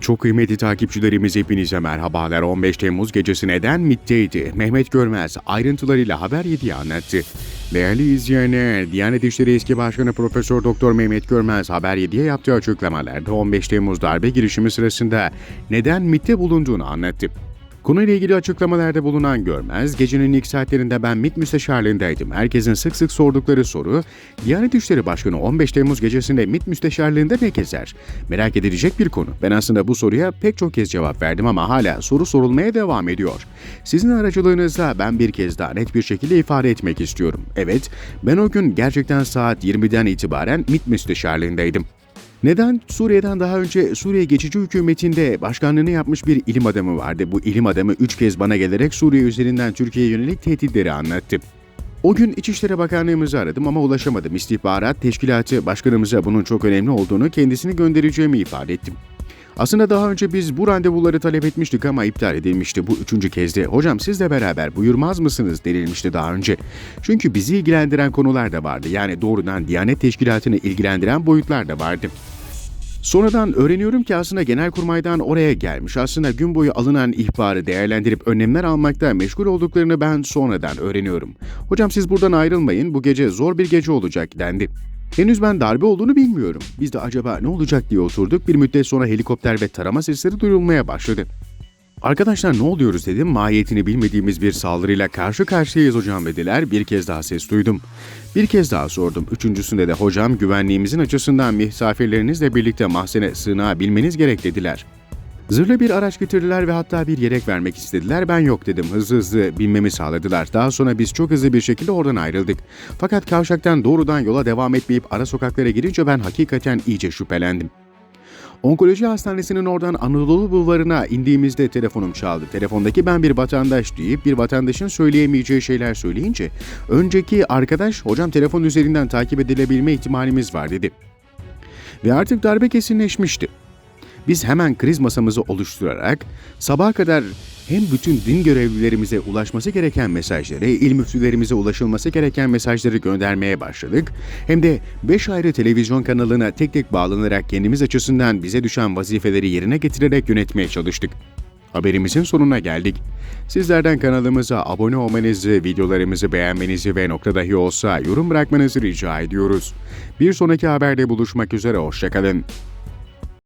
Çok kıymetli takipçilerimiz hepinize merhabalar. 15 Temmuz gecesi neden MİT'teydi? Mehmet Görmez ayrıntılarıyla Haber 7'yi anlattı. Değerli izleyenler, Diyanet İşleri Eski Başkanı Profesör Doktor Mehmet Görmez Haber 7'ye yaptığı açıklamalarda 15 Temmuz darbe girişimi sırasında neden MİT'te bulunduğunu anlattı. Konuyla ilgili açıklamalarda bulunan Görmez, gecenin ilk saatlerinde ben MİT müsteşarlığındaydım. Herkesin sık sık sordukları soru, Diyanet İşleri Başkanı 15 Temmuz gecesinde MİT müsteşarlığında ne gezer? Merak edilecek bir konu. Ben aslında bu soruya pek çok kez cevap verdim ama hala soru sorulmaya devam ediyor. Sizin aracılığınızla ben bir kez daha net bir şekilde ifade etmek istiyorum. Evet, ben o gün gerçekten saat 20'den itibaren MİT müsteşarlığındaydım. Neden? Suriye'den daha önce Suriye geçici hükümetinde başkanlığını yapmış bir ilim adamı vardı. Bu ilim adamı üç kez bana gelerek Suriye üzerinden Türkiye'ye yönelik tehditleri anlattı. O gün İçişleri Bakanlığımızı aradım ama ulaşamadım. İstihbarat Teşkilatı Başkanımıza bunun çok önemli olduğunu kendisini göndereceğimi ifade ettim. Aslında daha önce biz bu randevuları talep etmiştik ama iptal edilmişti. Bu üçüncü kezde hocam sizle beraber buyurmaz mısınız denilmişti daha önce. Çünkü bizi ilgilendiren konular da vardı. Yani doğrudan Diyanet Teşkilatı'nı ilgilendiren boyutlar da vardı. Sonradan öğreniyorum ki aslında Genelkurmay'dan oraya gelmiş. Aslında gün boyu alınan ihbarı değerlendirip önlemler almakta meşgul olduklarını ben sonradan öğreniyorum. Hocam siz buradan ayrılmayın bu gece zor bir gece olacak dendi. Henüz ben darbe olduğunu bilmiyorum. Biz de acaba ne olacak diye oturduk. Bir müddet sonra helikopter ve tarama sesleri duyulmaya başladı. Arkadaşlar ne oluyoruz dedim. Mahiyetini bilmediğimiz bir saldırıyla karşı karşıyayız hocam dediler. Bir kez daha ses duydum. Bir kez daha sordum. Üçüncüsünde de hocam güvenliğimizin açısından misafirlerinizle birlikte mahzene sığınabilmeniz gerek dediler. Zırhlı bir araç getirdiler ve hatta bir yelek vermek istediler. Ben yok dedim. Hızlı hızlı binmemi sağladılar. Daha sonra biz çok hızlı bir şekilde oradan ayrıldık. Fakat kavşaktan doğrudan yola devam etmeyip ara sokaklara girince ben hakikaten iyice şüphelendim. Onkoloji Hastanesi'nin oradan Anadolu Bulvarı'na indiğimizde telefonum çaldı. Telefondaki ben bir vatandaş deyip bir vatandaşın söyleyemeyeceği şeyler söyleyince önceki arkadaş hocam telefon üzerinden takip edilebilme ihtimalimiz var dedi. Ve artık darbe kesinleşmişti. Biz hemen kriz masamızı oluşturarak sabaha kadar hem bütün din görevlilerimize ulaşması gereken mesajları, il müftülerimize ulaşılması gereken mesajları göndermeye başladık. Hem de 5 ayrı televizyon kanalına tek tek bağlanarak kendimiz açısından bize düşen vazifeleri yerine getirerek yönetmeye çalıştık. Haberimizin sonuna geldik. Sizlerden kanalımıza abone olmanızı, videolarımızı beğenmenizi ve nokta dahi olsa yorum bırakmanızı rica ediyoruz. Bir sonraki haberde buluşmak üzere, hoşçakalın.